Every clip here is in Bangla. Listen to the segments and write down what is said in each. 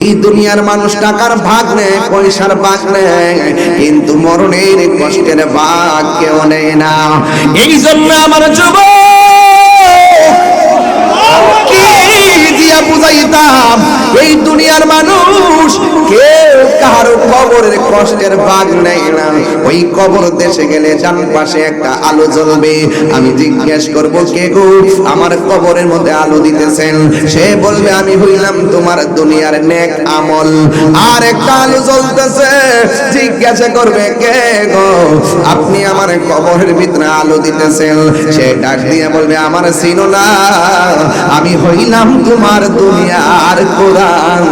এই দুনিয়ার মানুষ টাকার ভাগ নেয়, পয়সার ভাগ নেয়, কিন্তু মরণের কষ্টের ভাগ কেউ নেয় না। এই জন্য আমার যুব কি দিয়া বুঝাইতাম, এই দুনিয়ার মানুষ কেউ কারও কবরের কষ্টের ভাগ নেয় না। ওই কবর দেশে গেলে ডান পাশে একটা আলো জ্বলবে। আমি জিজ্ঞেস করব, কে গো? আমার কবরের মধ্যে আলো দিতেছেন? সে বলবে, আমি হইলাম তোমার দুনিয়ার নেক আমল। আর একটা আলো জ্বলতেছে, জিজ্ঞাসা করবে, কে গো? আপনি আমার কবরের ভিতরে আলো দিতেছেন? সে ডাক দিয়ে বলবে, আমার চিনো না। হইলাম তোমার দুনিয়ার কোরআন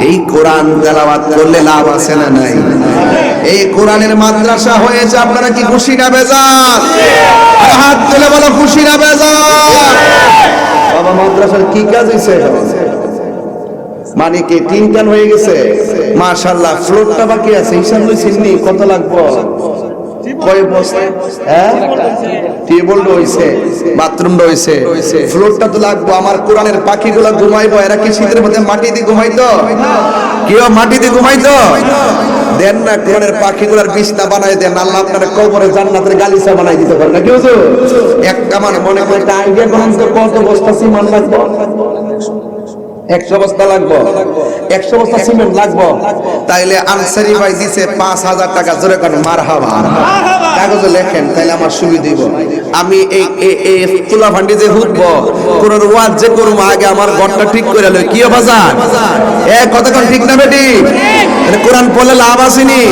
এই কোরআন তেলাওয়াত করলে লাভ আছে না নাই? এই কোরআনের মাদ্রাসা হয়েছে, আপনারা কি খুশি না বেজার হাত তুলে বলো খুশি না বেজার বাবা, মাদ্রাসার কি কাজ হয়েছে মানে কি তিন কান হয়ে গেছে? মাশাআল্লাহ ফ্লোরটা বাকি আছে, হিসাব লইছেন কত লাগবে? হ্যাঁ? বাথরুম ঘুমাইবো, এরা কি শীতের মধ্যে কেউ ঘুমাইতো? না বানাই আপনার কবরে জান্নাতের গালিচা বানাই দিতে পারে না কেউ তো একটা আমার মনে করে আইডিয়া তো, কত বস্তা সিমান লাগবে? একশো বস্তা লাগবো। একশো বস্তা সিমেন্ট লাগবো। তাইলে আনসারি ভাই দিছে পাঁচ হাজার টাকা, জোরে মার হাবা লেখেন, তাইলে আমার সুবিধা আমার ঘরটা ঠিক করে কি বাজার এ ঠিক না বেটি? কোরআন পড়লে লাভ আসেনি।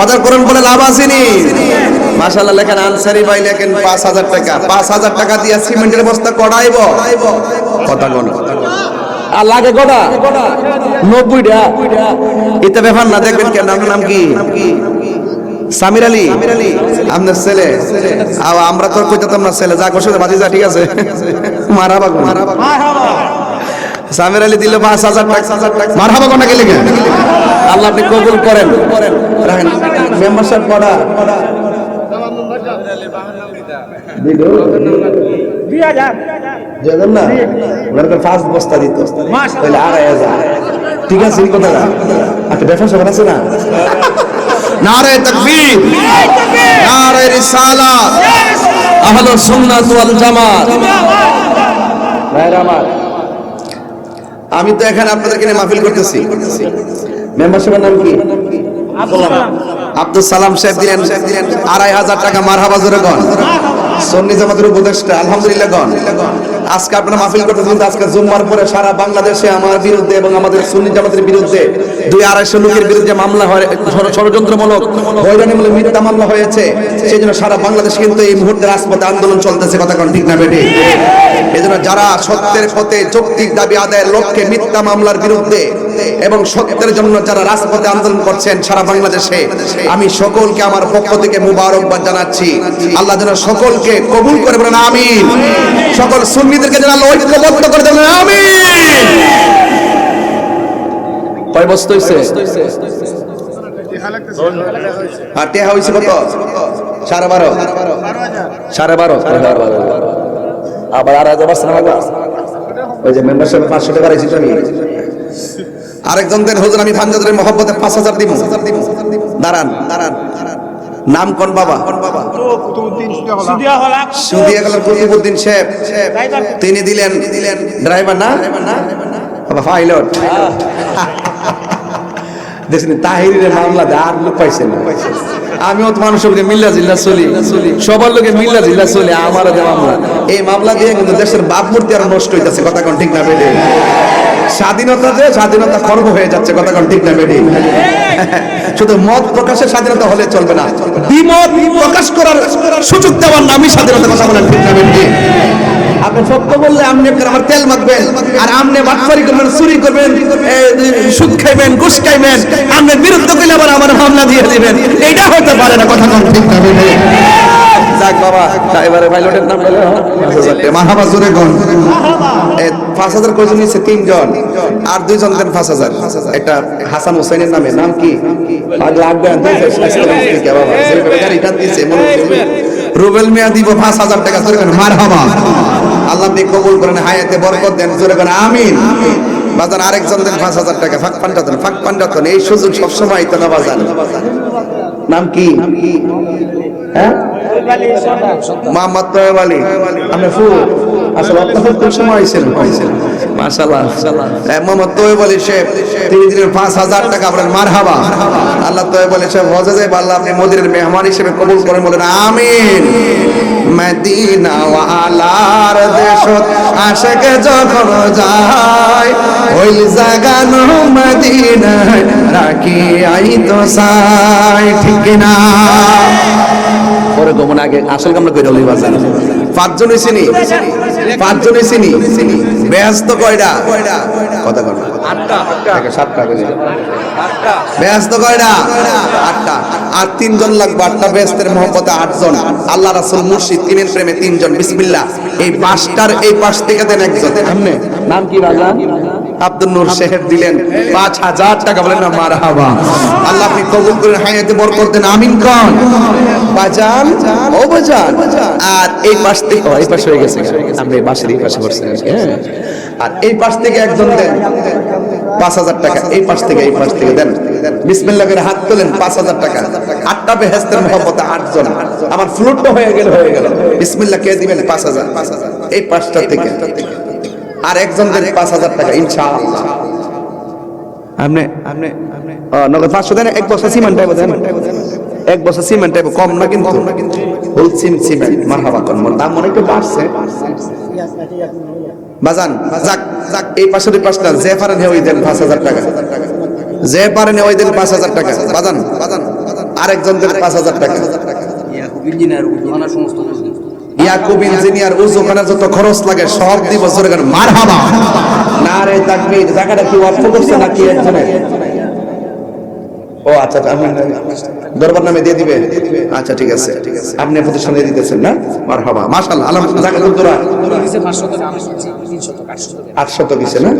কথা কোরআন পড়লে লাভ আসেনি। মাশাআল্লাহ লেখেন, আনসারি ভাই লেখেন, পাঁচ হাজার টাকা। পাঁচ হাজার টাকা দিয়ে সিমেন্টের বস্তা কড়াইব। কথা কোন। আর লাগে কটা নব্বইটা। এটা ব্যাপার না দেখবেন কেন? আপনার নাম কি? সামির আলী। আপনার ছেলে। আমরা তো কইতাম না ছেলে। যা করছে বাজি যা ঠিক আছে? মারাবা মারাবা সামির আলী দিল পাঁচ হাজার টাকা। মারহাবা কোনটা গেলে আল্লাহ আপনি কবুল করেন। রাখেন। মেম্বারশিপ পড়া যেতেন না? ওনার তো বস্তা দিত। তাহলে আড়াই হাজার ঠিক আছে এই কথাটা। একটা ব্যবসা সবার আছে না? নারে তাকবীর। নারে রিসালাত। আহলে সুন্নাত ওয়াল জামাত। ভাইরা আমার আমি তো এখানে আপনাদেরকে নিয়ে মাহফিল করতেছি। মেম্বারশিপের নাম কি? আব্দুল সালাম। সাহেব দিলেন আড়াই হাজার টাকা মারহাবা জোরে গন সন্নি জামাতের উপদেষ্টা আলহামদুলিল্লাহ গন আজকে আপনারা মাহফিল করতেছেন কিন্তু আজকে জুম্মার পরে সারা বাংলাদেশে আমার বিরুদ্ধে এবং আমাদের সুন্নি জামাতের বিরুদ্ধে দুই আড়াইশো লোকের বিরুদ্ধে মামলা হয় ষড়যন্ত্রমূলক, হয়রানিমূলক মিথ্যা মামলা হয়েছে। সেই জন্য সারা বাংলাদেশ কিন্তু এই মুহূর্তে রাজপথে আন্দোলন চলতেছে, কথা কোন ঠিক না বেটে এই জন্য যারা সত্যের পথে যৌক্তিক দাবি আদায়ের লক্ষ্যে মিথ্যা মামলার বিরুদ্ধে এবং সত্যের জন্য যারা রাজপথে আন্দোলন করছেন সারা বাংলাদেশে আমি সকলকে আমার পক্ষ থেকে মুবারকবাদ জানাচ্ছি। আল্লাহ যেন সকলকে কবুল করে বলেন আমিন। সকল সুন্নিদেরকে যেন আল্লাহ ঐক্যবদ্ধ করে দেবেন আমিন। কয় বস্তু হইছে? আর টেহা হইছে কত? সাড়ে বারো। সাড়ে বারো? আবার আর হাজার পাঁচশো টাকা ওই যে মেম্বারশিপ পাঁচশো টাকা রেখেছি আমি। আরেকজন হুজুর, আমি ভাঞ্জাদের মহব্বতে পাঁচ হাজার দিব। দাঁড়ান দাঁড়ান। নাম কোন বাবা? সুদিয়া গেল কুতুবুদ্দিন শেখ। তিনি দিলেন দিলেন ড্রাইভার না? বাবা, পাইলট। দেখছেন তাহিরের মামলা আর লোক পাইছে না। আমিও তো মানুষের লোকে মিল্লা জিল্লা চলি। সবার লোকে মিল্লা জিল্লা চলি, আমারও যে মামলা। এই মামলা দিয়ে কিন্তু দেশের বাপ মূর্তি আরও নষ্ট হইতেছে, কথা কোন ঠিক না বেডে স্বাধীনতা যে স্বাধীনতা খর্ব হয়ে যাচ্ছে, কথা কোন ঠিক না বেডে শুধু মত প্রকাশের স্বাধীনতা হলে চলবে না। দ্বিমত প্রকাশ করার সুযোগ দেওয়ার নামই স্বাধীনতা, কথা বলেন ঠিক না বেডে আপনি সত্য বললে আপনি আমার তেল মাখবেন, আর আপনি বাটফারি করবেন, চুরি করবেন সুদ খাইবেন, ঘুষ খাইবেন আপনি বিরুদ্ধ করলে আবার আমার মামলা দিয়ে দিবেন। এইটা হতে পারে না, কথা ঠিক না যাক বাবা ড্রাইভারের পাইলটের নাম বলে। মাহাবা জোরে গন পাঁচ হাজার কয়জন নিচ্ছে তিনজন। আর দুইজন দেন পাঁচ হাজার। একটা হাসান হোসেনের নামে নাম কি? মনে রুবেল মিয়া দিব পাঁচ হাজার টাকা জোরে করেন মার হাবা আল্লাহ আপনি কবুল করেন হায়াতে বরকত দেন জোরে করেন আমিন। বাজার আরেকজন দেন পাঁচ হাজার টাকা ফাঁক পান্ডাতন ফাঁক পান্ডাতন এই সুযোগ সবসময় তো না বাজার নাম কি? হ্যাঁ? মোহাম্মদ তোয়েব আলী। আপনি ফুল। আসলে কোন সময় আইছেন? মাশাআল্লাহ হ্যাঁ, মোহাম্মদ তোয়েব আলী সাহেব তিনি দিলেন পাঁচ হাজার টাকা আপনার মারহাবা। আল্লাহ তোয়েব আলী সাহেব হজে যায় আল্লাহ আপনি মদিনের মেহমান হিসেবে কবুল করেন বলেন আমিন। মদিনা ওয়ালার দেশত আশেকে যখন যায় ওই জাগানো মদিনায় রাখি আই তো সাই ঠিক না পরে গমন আগে আসল কামনা কইরা লই বাজার পাঁচজন চিনি পাঁচজন চিনি ব্যস্ত কয়টা? কথা কর সাতটা ব্যস্ত কয়টা? আটটা। আর তিনজন লাগবে আটটা ব্যস্তের মোহাম্মতে আটজন। আল্লাহ রাসূল মুর্শিদ তিনের প্রেমে তিনজন। বিসমিল্লাহ। এই পাঁচটার এই পাশ থেকে দেন একজন। নাম কি রাজা আব্দুল নূর শেহের দিলেন, পাঁচ হাজার টাকা বলেন না মার হাবা আল্লাহ আপনি কবুল করেন, হায়াতে বরকত দেন, আমিন কন। বাজান, ও বাজান, আর এই পাশ থেকে এই পাশে হয়ে গেছে, আমরা এই পাশের এই পাশে বসছি হ্যাঁ। আর এই পাশ থেকে একজন দেন, পাঁচ হাজার টাকা। এই পাশ থেকে, এই পাশ থেকে, দেন। বিসমিল্লাহ করে হাত তোলেন, পাঁচ হাজার টাকা। আটটা বেহেস্তের মহব্বতে আটজন। আমার ফ্লুটটা হয়ে গেল হয়ে গেল। বিসমিল্লাহ কে দিবেন? পাঁচ হাজার। এই পাঁচটা থেকে। আর একজন দেন পাঁচ হাজার টাকা ইনশাআল্লাহ। আপনি আপনি ও, নগদ পাঁচশো দেন এক বছর সিমেন্ট টাইপ দেন। এক বছর সিমেন্ট টাইপ কম না কিন্তু। হোল সিম সিমেন্ট মারহাবা কোন দাম মনে একটু বাড়ছে। বাজান যাক যাক এই পাশের এই পাঁচটা। যে পারেন ওই দেন পাঁচ হাজার টাকা। যে পারেন ওই দেন পাঁচ হাজার টাকা। বাজান বাজান আরেকজন দেন পাঁচ হাজার টাকা। ইয়াকুব ইঞ্জিনিয়ার উজুখানা যত খরচ লাগে সব গান মারহাবা। না রে জায়গাটা কি অর্থ করছে নাকি ও আচ্ছা আচ্ছা, দরবার নামে দিয়ে দিবে? আচ্ছা ঠিক আছে। আপনি প্রতিষ্ঠানে দিতেছেন না? মাশাআল্লাহ আলহামদুলিল্লাহ জাকাতুল দোরা? আটশত কিসে না?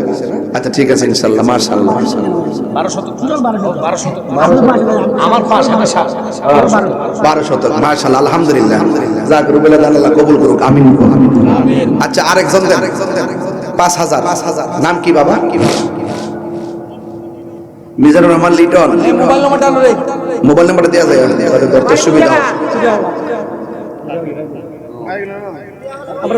আচ্ছা ঠিক আছে ইনশাল্লাহ মাশাআল্লাহ আমার পাশ আমার সাত। বারো শতক। মাশাআল্লাহ আলহামদুলিল্লাহ। যাক রুবেলা আল্লাহ কবুল করুক। আমিন। আচ্ছা আরেকজন দেন। পাঁচ হাজার। পাঁচ হাজার। নাম কি বাবা? মিজানুর রহমান লিটন। মোবাইল নম্বরটা মোবাইল নাম্বারটা দেওয়া যায়। ধরতে সুবিধা আমরা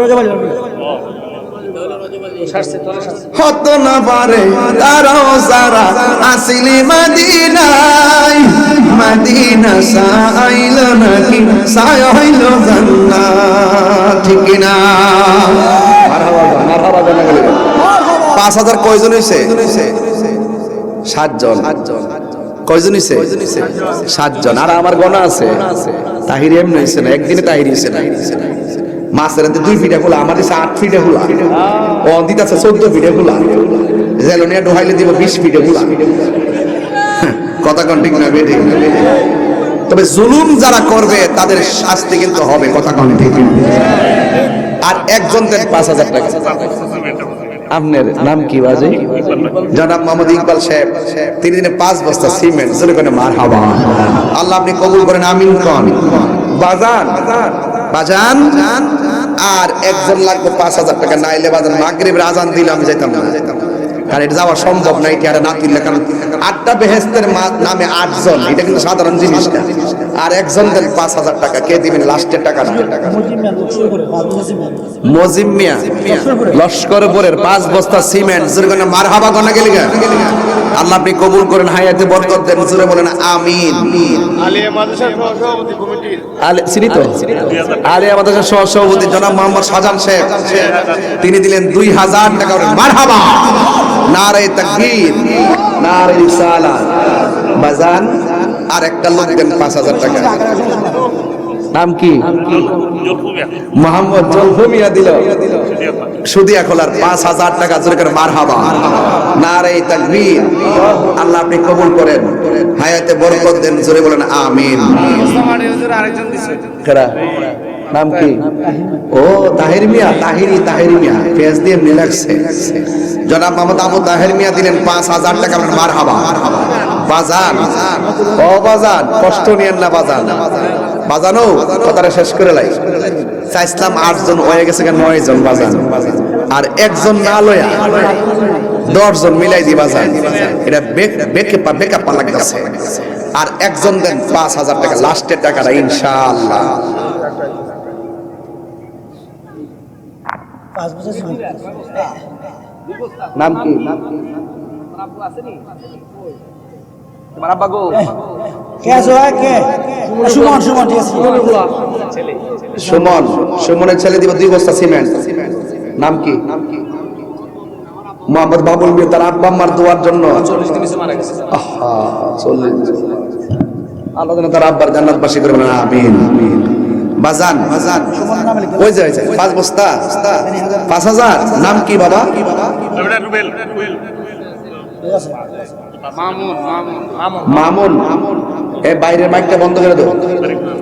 হত না পারে তারাও সারা আসিলি মদিনায়। মদিনা সাইল নাকি? সায় হইল জান্নাত। ঠিক না? পাঁচ হাজার কয়জন হইছে? সাতজন। কয়জন হইছে? সাতজন। আর আমার গণা আছে। তাহির এমনি হইছে না? একদিনে তাহির হইছে না? মাছের দুই ফিটে খোলা আমার আট ফিটে খোলা ও আছে চোদ্দ ফিটে খোলা জেলনিয়া দিব বিশ ফিটে খোলা কথা কন ঠিক না তবে জুলুম যারা করবে, তাদের শাস্তি কিন্তু হবে, কথা কন ঠিক আর একজন দেন পাঁচ হাজার টাকা। আপনার নাম কি, বাজে? জনাব মোহাম্মদ ইকবাল সাহেব, তিনি দিনে পাঁচ বস্তা সিমেন্ট, জোরে করে মার হাবা আল্লাহ আপনি কবুল করেন, আমিন কন। বাজান। বাজান, আর একজন লাগবে পাঁচ হাজার টাকা নাইলে বাজান, মাগরিবের আজান দিলে আমি যাইতাম না। কারণ এটা যাওয়া সম্ভব না এটা আর না তুললে কারণ আটটা বেহেস্তের নামে আটজন এটা কিন্তু সাধারণ জিনিস না। আর একজন দেন পাঁচ হাজার টাকা কে দিবেন লাস্টের টাকা মজিম মিয়া লস্করপুরের পাঁচ বস্তা সিমেন্ট জোরে করে মার হাবা গনা গেলি আল্লাহ আপনি কবুল করেন হায়াতে বরকত দেন জোরে বলেন আমিন। চিনি তো? আলে আমাদের সহ সভাপতি জনাব মোহাম্মদ শাহজাহান শেখ। তিনি দিলেন দুই হাজার টাকা মার হাবা নারে তাকবীর নারে রিসালাত। বাজান আর একটা লোক দেন পাঁচ হাজার টাকা। নাম কি? মোহাম্মদ জলফুমিয়া দিল। সুদিয়া খোলার পাঁচ হাজার টাকা জোরে করে মার হাবা নারে তাকবীর আল্লাহ আপনি কবুল করেন। হায়াতে বরকত দেন জোরে বলেন আমিন। আরেকজন কেডা নাম কি? ও, তাহির মিয়া, তাহিরি, তাহির মিয়া। পেঁয়াজ দিয়ে এমনি জনাব মোহাম্মদ আবু তাহির মিয়া দিলেন পাঁচ হাজার টাকা। মার হাবা বাজান। ও, বাজান, কষ্ট নিয়েন না, বাজান। বাজানো, কথাটা শেষ করে লাই। চাইছিলাম আটজন, হয়ে গেছে নয় জন বাজান। আর একজন না লয়া দশজন মিলাই দি বাজান। এটা বেকে পা, বেকা পা লাগতেছে। আর একজন দেন পাঁচ হাজার টাকা। লাস্টের টাকাটা ইনশাআল্লাহ। পাঁচ বছর ছিল। নাম কি? কে আছো? ভাই কে? সুমন সুমন ঠিক আছে সুমন। সুমনের ছেলে দিব দুই বস্তা সিমেন্ট। নাম কি? মোহাম্মদ বাবুল মিয়া তার আব্বা আম্মার দোয়ার জন্য। আল্লাহ যেন তার আব্বার জান্নাতবাসী করে বলেন আমিন। বাজান বাজান। ওই যে পাঁচ বস্তা। পাঁচ হাজার। নাম কি বাবা? মামুন মামুন। এ বাইরের মাইকটা বন্ধ করে দাও